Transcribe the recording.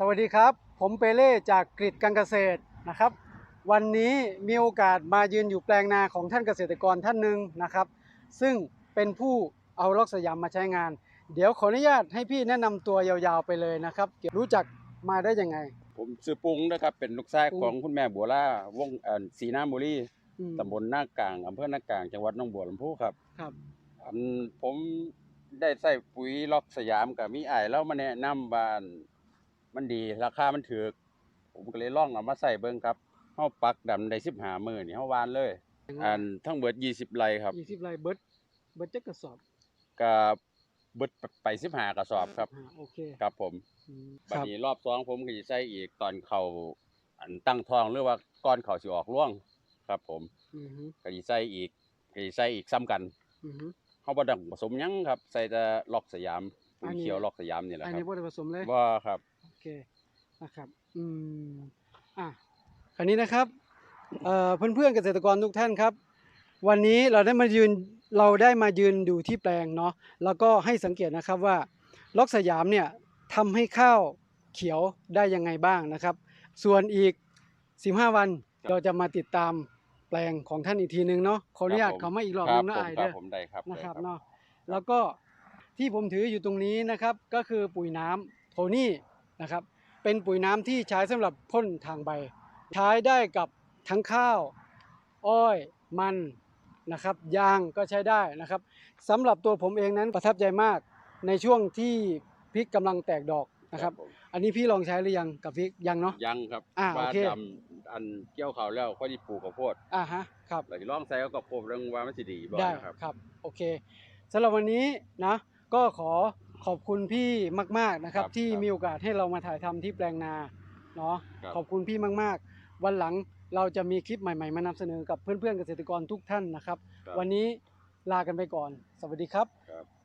สวัสดีครับ ผมเปเล่จากกริดการเกษตรนะครับ วันนี้มีโอกาสมายืนอยู่แปลงนาของท่านเกษตรกรท่านหนึ่งนะครับ ซึ่งเป็นผู้เอาล็อกสยามมาใช้งาน เดี๋ยวขออนุญาตให้พี่แนะนำตัวยาวๆไปเลยนะครับเกี่ยวรู้จักมาได้ยังไง ผมชื่อปุ้งนะครับ เป็นลูกชายปุ้งของคุณแม่บัวล่าวงเอ่อศรีน้ำบุรีอืมตำบลนากลางอำเภอนากลางจังหวัดหนองบัวลำพูครับครับ อันผมได้ใส่ปุ๋ยล็อกสยามกับมีไอ้ายแล้วมาแนะนำบ้าน มันดีราคามันถูกผมก็เลยลองเอามาใส่เบิ่งครับเฮาปักดำได้15มื้อนี่เฮาหวานเลย อันทั้งเบิด20ไร่ครับยี่สิบไร่เบิร์ดเบิร์ดจะกระสอบก็เบิดไป15กระสอบครับอ่าโอเคครับผมอืมคบัดรับนี้รอบสองผมก็สิใส่อีกตอนเขาอันตั้งท้องหรือว่าก่อนเขาสิออกร่วงครับ ผมอือฮึก็สิใส่อีกก็สิใส่อีกซ้ำกันอือฮึเฮาบ่ต้องผสมหยังครับ ใส่แต่ล็อกสยามปุ๋อัยนนี้เขียวล็อกสยามนี่แหละอันครันี้บบ่ได้ผสมเลยว่าครับโอเค นะครับอืมอะคราวนี้นะครับเอ่อเพื่อนๆเกษตรกรทุกท่านครับ วันนี้เราได้มายืนเราได้มายืนดูที่แปลงเนาะแล้วก็ให้สังเกตนะครับว่าล็อกสยามเนี่ยทำให้ข้าวเขียวได้ยังไงบ้างนะครับ ส่วนอีก 15 วันครับเราจะมาติดตามแปลงของท่านอีกทีนึงเนาะขออนุญาตครับผมเขามาอีกรอบคนึรับงนะผมไอายครัเด้บอผมได้ครับนะครับได้เนาะแล้วก็ที่ผมถืออยู่ตรงนี้นะครับก็คือปุ๋ยน้ำโทนี่ นะครับ เป็นปุ๋ยน้ำที่ใช้สำหรับพ่นทางใบ ใช้ได้กับทั้งข้าว อ้อย มันนะครับ ยางก็ใช้ได้นะครับสำหรับตัวผมเองนั้นประทับใจมากในช่วงที่พริกกำลังแตกดอกนะครับผมอันนี้พี่ลองใช้หรือยังกับพริกยังเนาะยังครับอ่าว่าโอเคดำอันเกี่ยวข้าวแล้วค่อยสิปลูกข้าวโพดอ่าฮะครับแล้วสิลองใส่กับข้าวโพดเรื่องว่ามันสิดีบ่ได้นะครับครับ โอเคสำหรับวันนี้นะก็ขอ ขอบคุณพี่มาก ๆนะครับ ครับที่ครับ มีโอกาสให้เรามาถ่ายทำที่แปลงนาเนาะครับ ขอบคุณพี่มาก ๆ วันหลังเราจะมีคลิปใหม่ ๆ มานำเสนอกับเพื่อนๆเกษตรกรทุกท่านนะครับ ครับ วันนี้ลากันไปก่อน สวัสดีครับ ครับ